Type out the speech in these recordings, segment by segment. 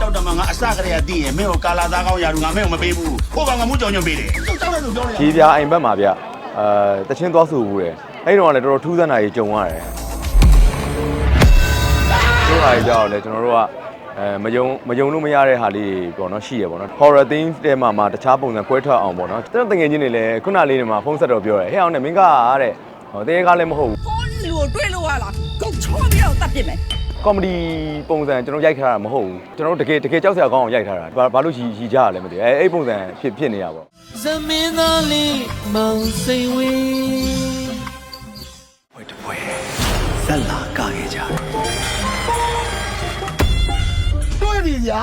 ကြောက်တယ်မှာငါအစကတည်းကသိရင်မင်းကိုကာလာသားကောင်းရာလူငါမင်းကိုမပေးဘူးဟိုကောင်ကမှုကြောင်ညွန့်ပေးတယ်ကြောက်တယ်လို့ပြောနေကြီးပြားအိမ်ဘက်မှာဗျအဲတချင်းသွားဆိုဘူးတယ်အဲ့တော့ကလည်းတော်တော်ထူးဆန်းတာကြီးကြုံရတယ်တို့ဟာကြီးကြောက်လဲကျွန်တော်တို့ကအဲမယုံမယုံလို့မရတဲ့ဟာလေးပေါ့နော်ရှိရပေါ့နော် horror theme တဲမှာမှာတခြားပုံစံကွဲထွက်အောင်ပေါ့နော်ကျွန်တော်တငယ်ချင်းတွေလည်းခုနလေးတွေမှာဖုန်းဆက်တော့ပြောတယ်ဟဲ့အောင်နဲ့မင်းကအားတဲ့ဟောတဲကားလည်းမဟုတ်ဘူးဟိုလူကိုတွေ့လို့ရလားကုတ်ချောပြီးတော့တတ်ပြစ်မယ် ကောမဒီပုံစံကျွန်တော်ရိုက်ထားတာမဟုတ်ဘူးကျွန်တော်တို့တကယ်တကယ်ကြောက်စရာကောင်းအောင်ရိုက်ထားတာဘာဘာလို့ရီရီကြရလဲမသိဘူးအဲအဲ့ပုံစံဖြစ်ဖြစ်နေတာပေါ့ဇမင်းသားလေးမောင်စိန်ဝေးဝတ်တပွဲဇက်လာကခဲ့ကြတယ်တွေ့ပြီဗျာ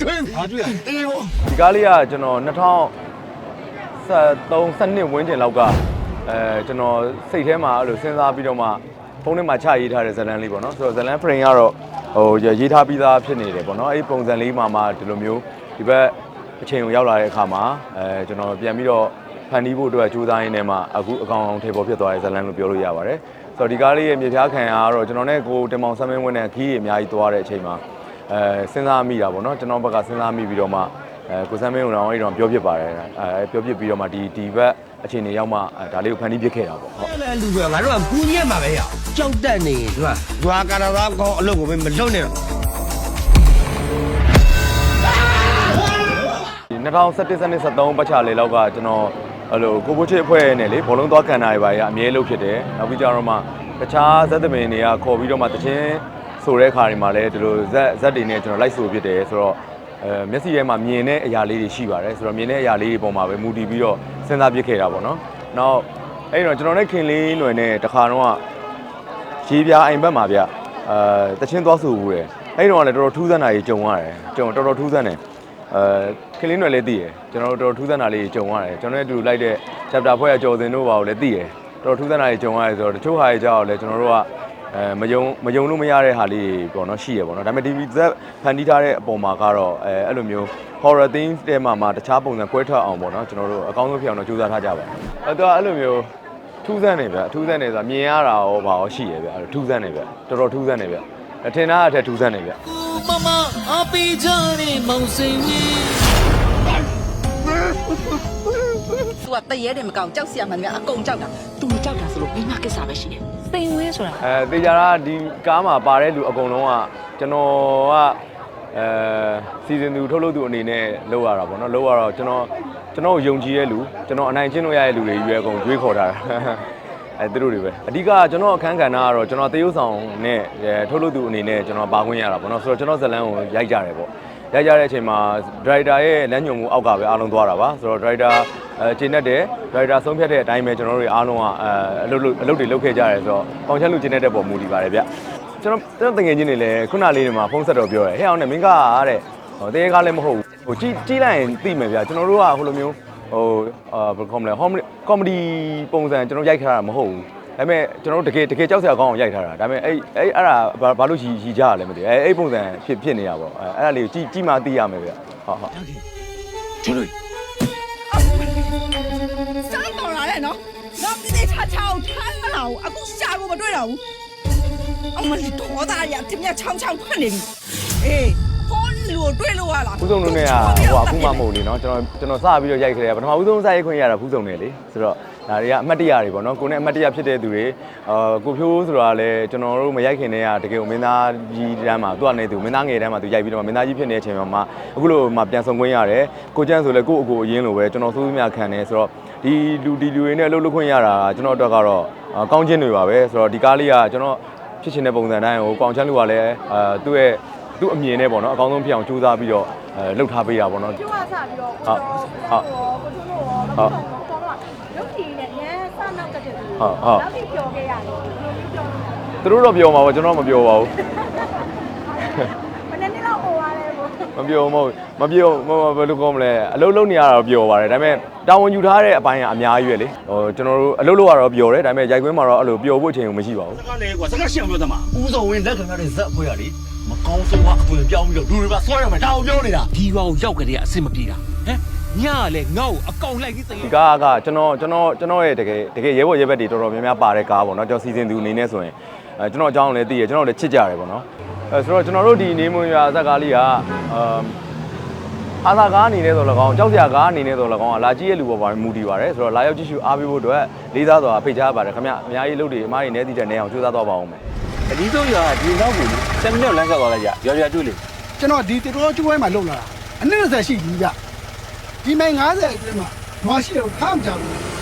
တွေ့ပြီတွေ့တေးဘောဒီကားလေးကကျွန်တော်2013 12ဝန်းကျင်လောက်ကအဲကျွန်တော်စိတ်ထဲမှာအဲ့လိုစဉ်းစားပြီးတော့မှ ဖုန်းထဲမှာချရေးထားတဲ့ဇာတ်လမ်းလေးပေါ့နော်ဆိုတော့ဇာတ်လမ်း frame ကတော့ဟိုရေးထားပြီးသားဖြစ်နေတယ်ပေါ့နော်အဲ့ဒီပုံစံလေးမှာမှဒီလိုမျိုးဒီဘက်အချိန်ကိုရောက်လာတဲ့အခါမှာအဲကျွန်တော်ပြန်ပြီးတော့ဖန်တီးဖို့အတွက်ကြိုးစားရင်းနဲ့မှအခုအကောင်အောင်ထေပေါ်ဖြစ်သွားတဲ့ဇာတ်လမ်းလို့ပြောလို့ရပါတယ်ဆိုတော့ဒီကားလေးရဲ့မြေပြားခံရကတော့ကျွန်တော်နဲ့ကိုတင်မောင်ဆမ်းမင်းဝင်းနဲ့ခီးကြီးအများကြီးသွားတဲ့အချိန်မှာအဲစဉ်းစားမိတာပေါ့နော်ကျွန်တော်ဘက်ကစဉ်းစားမိပြီးတော့မှ အဲကိုစမ်းမင်းကိုတော့အဲ့တော့ပြောပြပါတယ်အဲပြောပြပြီးတော့မှဒီဒီဘက်အခြေအနေရောက်မှအဲဒါလေးကိုဖန်တီးပြခဲ့တာပေါ့ဟုတ်အဲ့လည်းလူပဲငါတို့ကကူးညက်မှာပဲရအောင်ကြောက်တတ်နေသူကရွာကာရာသားကောင်းအလုပ်ကိုပဲမလုပ်နဲ့တော့ဒီ2017 2013ပတ်ချလေးလောက်ကကျွန်တော်အဲ့လိုကိုဘိုးချစ်အဖွဲ့နဲ့လေဘောလုံးသွားကန်တာတွေပါရအမြဲလုပ်ဖြစ်တယ်နောက်ပြီးကြတော့မှတခြားဇက်သမင်တွေကခေါ်ပြီးတော့မှတချင်းဆိုတဲ့ခါတွေမှာလည်းဒီလိုဇက်ဇက်တွေနဲ့ကျွန်တော်လိုက်ဆိုဖြစ်တယ်ဆိုတော့ အဲမျက်စိထဲမှာမြင်တဲ့အရာလေးတွေရှိပါတယ်ဆိုတော့မြင်တဲ့အရာလေးတွေပုံမှာပဲမူတည်ပြီးတော့စဉ်းစားပြစ်ခဲ့တာပေါ့နော်နောက်အဲ့တော့ကျွန်တော်နဲ့ခင်လေးຫນွယ်နဲ့တခါတော့ရေးပြားအိမ်ဘက်မှာဗျအဲတချင်းသွားဆိုဘူးတယ်အဲ့တော့ကလည်းတော်တော်ထူးဆန်းတာကြီးကြုံရတယ်ကျွန်တော်တော်တော်ထူးဆန်းတယ်အဲခလင်းတွေလည်းသိတယ်ကျွန်တော်တို့တော်တော်ထူးဆန်းတာလေးကြုံရတယ်ကျွန်တော်နဲ့အတူလိုက်တဲ့ chapter ဖွဲ့ရကြော်စင်တို့ပါကိုလည်းသိတယ်တော်တော်ထူးဆန်းတာကြီးကြုံရတယ်ဆိုတော့တချို့ဟာတွေကြောက်လည်းကျွန်တော်တို့က အဲမယုံမယုံလို့မရတဲ့ဟာလေးပေါ့နော်ရှိရပေါ့နော်ဒါပေမဲ့ TV Z ဖန်တီးထားတဲ့အပေါ်မှာကတော့အဲအဲ့လိုမျိုး horror theme တဲမှာမှာတခြားပုံစံကွဲထွက်အောင်ပေါ့နော်ကျွန်တော်တို့အကောင်းဆုံးဖြစ်အောင်တော့ကြိုးစားထားကြပါအဲတော့အဲ့လိုမျိုးထူးဆန်းနေဗျအထူးဆန်းနေဆိုတာမြင်ရတာရောဘာရောရှိရဗျအဲ့လိုထူးဆန်းနေဗျတော်တော်ထူးဆန်းနေဗျအထင်သားအထက်ထူးဆန်းနေဗျကိုမမအပီချာတဲ့မောင်စိန်ဝေး သူကတရေတယ်မကောင်ကြောက်စရာမှန်တယ်အကုန်ကြောက်တာသူမကြောက်တာဆိုလို့မိမကိစ္စပဲရှိတယ်စိန်ဝင်းဆိုတာအဲတေချာတာဒီကားမှာပါတဲ့လူအကုန်လုံးကကျွန်တော်ကအဲစီဇန်သူထုတ်လုပ်သူအနေနဲ့လောက်ရတာပေါ့နော်လောက်ရတော့ကျွန်တော်ကျွန်တော်ယုံကြည်တဲ့လူကျွန်တော်အနိုင်ကျင့်လို့ရတဲ့လူတွေရွေးအကုန်ရွေးခေါ်ထားတာအဲသူတို့တွေပဲအဓိကကျွန်တော်အခန်းကဏ္ဍကတော့ကျွန်တော်သေယုတ်ဆောင်နဲ့ထုတ်လုပ်သူအနေနဲ့ကျွန်တော်ပါခွင့်ရတာပေါ့နော်ဆိုတော့ကျွန်တော်ဇလန်းကိုရိုက်ကြတယ်ပေါ့ ရိုက်ကြတဲ့အချိန်မှာဒရိုက်တာရဲ့လမ်းညွှန်မှုအောက်ကပဲအားလုံးသွားတာပါဆိုတော့ဒရိုက်တာအဲကျင်းတတ်တယ်ဒရိုက်တာဆုံးဖြတ်တဲ့အတိုင်းပဲကျွန်တော်တို့အားလုံးကအဲအလုပ်အလုပ်တွေလုပ်ခဲ့ကြတယ်ဆိုတော့ပေါင်ချက်လူကျင်းတတ်တဲ့ပုံမူတည်ပါတယ်ဗျကျွန်တော်ကျွန်တော်တငယ်ချင်းတွေလည်းခုနလေးတွေမှာဖုန်းဆက်တော့ပြောတယ်ဟဲ့အောင်နဲ့မင်းကအားတဲ့ဟိုတဲကားလည်းမဟုတ်ဘူးဟိုကြီးကြီးလိုက်ရင်သိမယ်ဗျကျွန်တော်တို့ကဟိုလိုမျိုးဟိုအာဘယ်ကောမလဲဟောကောမဒီပုံစံကျွန်တော်ရိုက်ထားတာမဟုတ်ဘူး ဒါပေမဲ့ကျွန်တော်တို့တကယ်တကယ်ကြောက်စရာကောင်းအောင်ရိုက်ထားတာဒါပေမဲ့အဲ့အဲ့အဲ့ဒါဘာဘာလို့ရီရီကြရလဲမသိဘူးအဲ့အဲ့ပုံစံဖြစ်ဖြစ်နေတာပေါ့အဲ့အဲ့ဒါလေးကိုကြည့်ကြည့်မှသိရမယ်ဗျဟုတ်ဟုတ်ကျွန်တော်စိုင်းတော်လာတယ်နော်ငါပြင်းချာချာကိုထမ်းလာအောင်အခုရှာကိုမတွေ့တော့ဘူးအမလီတော်သားရတင်မြချောင်းချောင်းဖွင့်နေပြီအေးဟိုလူ ကိုတွေ့လို့ရလားဖူးစုံတို့နဲ့ကဟိုအခုမှမဟုတ်လေနော်ကျွန်တော်ကျွန်တော်စပြီးတော့ရိုက်ခဲ့တယ်ပထမဦးဆုံးစရိုက်ခွင့်ရတာဖူးစုံနဲ့လေဆိုတော့ဒါတွေကအမှတ်တရတွေပေါ့နော်ကိုနဲ့အမှတ်တရဖြစ်တဲ့သူတွေအာကိုဖြိုးဆိုတာလည်းကျွန်တော်တို့မရိုက်ခင်တည်းကတကယ်ကိုမင်းသားကြီးတန်းမှာသူကနေသူမင်းသားငယ်တန်းမှာသူရိုက်ပြီးတော့မင်းသားကြီးဖြစ်နေတဲ့အချိန်မှာအခုလိုမှပြန်ဆောင်ခွင့်ရတယ်ကိုကျန်းဆိုလည်းကိုအကိုအရင်လိုပဲကျွန်တော်စိုးစိုးများခံတယ်ဆိုတော့ဒီလူဒီလူတွေနဲ့အလုပ်လုပ်ခွင့်ရတာကျွန်တော်အတွက်ကတော့ကောင်းချင်းတွေပါပဲဆိုတော့ဒီကားလေးကကျွန်တော်ဖြစ်ချင်တဲ့ပုံစံတိုင်းကိုကောင်းချမ်းလူကလည်းအာသူ့ရဲ့ သူ့အမြင်နဲ့ပေါ့နော်အကောင်းဆုံးဖြစ်အောင်ကြိုးစားပြီးတော့အဲလှုပ်ထားပေးတာပေါ့နော်ကျိုးကစပြီးတော့ဟုတ်ကိုချိုးကိုကိုချိုးလို့ရောပေါ့တော့ရုပ်ကြီးနဲ့ညစနောက်ကတဲ့သူဟုတ်ဟုတ်နောက်ပြီးပြောခဲ့ရတယ်ဘယ်လိုမျိုးပြောလို့လဲသူတို့တော့ပြောမှာပါကျွန်တော်မပြောပါဘူးဘယ်နှစ်နှစ်လောက်ဟိုရတယ်ဘို့မပြောမဟုတ်မပြောမဘယ်လိုကောမလဲအလုပ်လုပ်နေရတာတော့ပြောပါတယ်ဒါပေမဲ့တာဝန်ယူထားတဲ့အပိုင်းကအများကြီးပဲလေဟိုကျွန်တော်တို့အလုပ်လုပ်ရတော့ပြောတယ်ဒါပေမဲ့ရိုက်ခွင်းမှာတော့အဲ့လိုပြောဖို့အချိန်မရှိပါဘူးစကားလေကွာစကားရှင်းအောင်ပြောသမှာဦးစောဝင်းလက်ခံရတဲ့ဇက်အဖွဲ့ကလေ မကောင်းဆုံးကအပွင့်ပြောင်းပြီးတော့လူတွေပါဆွဲရမယ်ဒါကိုပြောနေတာဒီကောင်ရောက်ကြတဲ့အဆင်မပြေတာဟမ်ညကလည်းငါ့ကိုအကောင်လိုက်ပြီးသိဒီကားကကျွန်တော်ကျွန်တော်ကျွန်တော်ရဲ့တကယ်တကယ်ရဲဘော်ရဲဘက်တွေတော်တော်များများပါတဲ့ကားပေါ့နော်ကျွန်တော်စီစဉ်သူအနေနဲ့ဆိုရင်အဲကျွန်တော်အကြောင်းလည်းသိရကျွန်တော်လည်းချစ်ကြတယ်ပေါ့နော်အဲဆိုတော့ကျွန်တော်တို့ဒီနေမွန်ရွာဇက်ကားလေးကအမ်အာသာကားအနေနဲ့တော့၎င်းကြောက်စရာကားအနေနဲ့တော့၎င်းကလာကြည့်ရလူပေါ်ပါမူတည်ပါတယ်ဆိုတော့လာရောက်ကြည့်ရှုအားပေးဖို့အတွက်လေးစားစွာဖိတ်ကြားပါတယ်ခင်ဗျအများကြီးလုပ်တွေအမားကြီးနဲတည်တဲ့နေအောင်ကြိုးစားတော့ပါအောင်မယ် အဒီဆုံးရွာဒီနောက်ကို7မိနစ်လမ်းဆက်သွားလိုက်ကြရွာရွာတွေ့လေကျွန်တော်ဒီတေတော်ကျွဲမှာလုံလာတာအနည်း20ရှိပြီဗျဒီမိုင်90အတွင်းမှာမရှိတော့ခမ်းကြဘူး